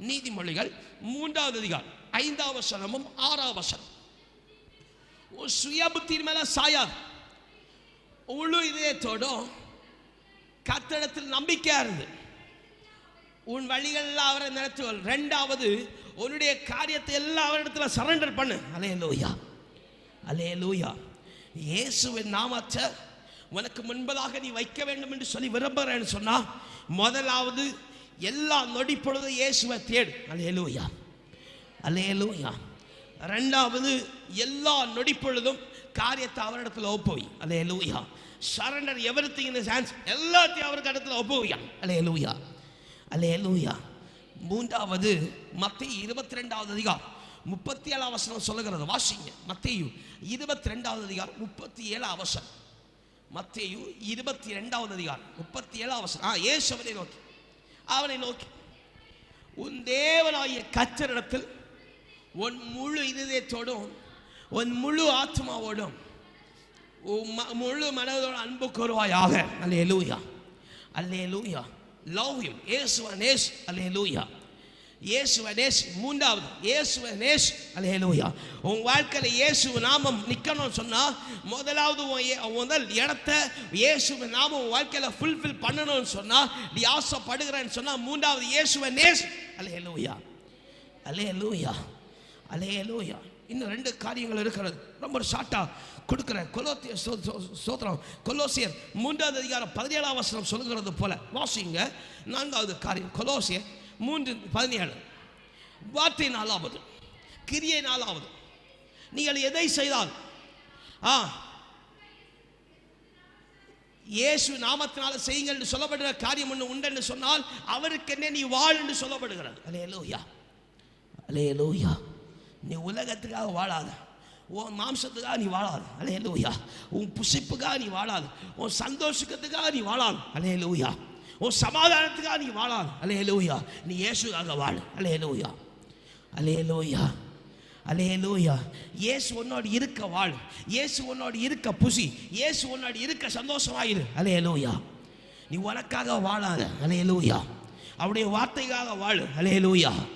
நீதிமொழிகள் மூன்றாவது அதிகாரம் ஐந்தாவது வசனமும் ஆறாவது வசனம். சுய புத்தியின் மேல சாயாது முழு இதயத்தோடும் கத்தடத்தில் நம்பிக்கையா இருந்து உன் வழிகள் அவரை நடத்துவல் ரெண்டாவது உன்னுடைய காரியத்தை எல்லாம் அவரிடத்துல சரண்டர் பண்ணு. அலே லூயா அலே லூயா இயேசுவின் நாமத்தை உனக்கு முன்பதாக நீ வைக்க வேண்டும் என்று சொல்லி விரும்புகிறேன்னு சொன்னா முதலாவது எல்லா நொடி பொழுதும் இயேசுவை தேடு. அலையலூயா அலையலூயா ரெண்டாவது எல்லா நொடி பொழுதும் காரியத்தை அவரிடத்தில் ஒப்புவி. அலையலூயா லூயா சரண்டர் எவ்ரி திங் இன் எல்லாத்தையும் அவருக்கு இடத்துல ஒப்புவியா. அலையலூயா லூயா லூயா மூன்றாவது மத்திய இருபத்தி ரெண்டாவது அதிகாரம். முப்பத்தி ஏழாம் அவசரம் சொல்லுகிறது. வாசிங்க. மத்தியு இருபத்தி ரெண்டாவது அதிகாரம். முப்பத்தி ஏழாம் அவசரம் மத்தியு இருபத்தி ரெண்டாவது அதிகாரம். முப்பத்தி ஏழாம் அவசரம் ஆ இயேசு அவனை நோக்கி. அவனை நோக்கி உன் தேவனாகிய கச்சரிடத்தில் உன் முழு இதயத்தோடும் உன் முழு ஆத்மாவோடும் ம- முழு மனதோடு அன்பு கூறுவாயாக. அல்லே லூயா அல்லே லூயா லவ் யூ இயேசுவ ஏசு அல்லே லூயா இயேசுவ நேஸ் மூன்றாவது இயேசுவ நேஸ் அல்லே உன் வாழ்க்கையில் இயேசு நாமம் நிற்கணும்னு சொன்னால் முதலாவது உன் ஏ- முதல் இடத்த இயேசுவ நாமம் உன் வாழ்க்கையில் ஃபுல்ஃபில் பண்ணணும்னு சொன்னால் நீ ஆசைப்படுகிறேன்னு சொன்னால் மூன்றாவது இயேசுவ நேஸ் அல்லே லூயா அலே இன்னும் ரெண்டு காரியங்கள் இருக்கிறது. ரொம்ப ஷார்ட்டாக கொடுக்குறேன். கொலோத்திய சோ- சோத்திரம் கொலோசியர் மூன்றாவது அதிகாரம் பதினேழாம் வசனம் சொல்கிறது போல. வாசிங்க. நான்காவது காரியம் கொலோசியர் மூன்று பதினேழு. வார்த்தை நாலாவது கிரியை நாலாவது. நீங்கள் எதை செய்தால் ஆ இயேசு நாமத்தினால செய்யுங்கள் என்று சொல்லப்படுகிற காரியம் ஒன்று உண்டு என்று சொன்னால் அவருக்கு என்ன நீ வாழ் என்று சொல்லப்படுகிறது. அலே லோயா அலே லோயா நீ உலகத்துக்காக வாழாத. உன் மாம்சத்துக்காக நீ வாழாது. அலே லோயா உன் புசிப்புக்காக நீ வாழாது. உன் சந்தோஷத்துக்காக நீ வாழாது. அலே லோயா உன் சமாதானத்துக்காக நீ வாழாது. அலே லோயா நீ இயேசுக்காக வாழ். அலே லோயா அலே லோயா அலே லோயா இயேசு உன்னோடு இருக்க வாழ். இயேசு உன்னோடு இருக்க புசி. இயேசு உன்னோடு இருக்க சந்தோஷமாயிரு. அலே லோயா நீ உனக்காக வாழாத. அலே லோயா அவருடைய வார்த்தைக்காக வாழ். அலே லோயா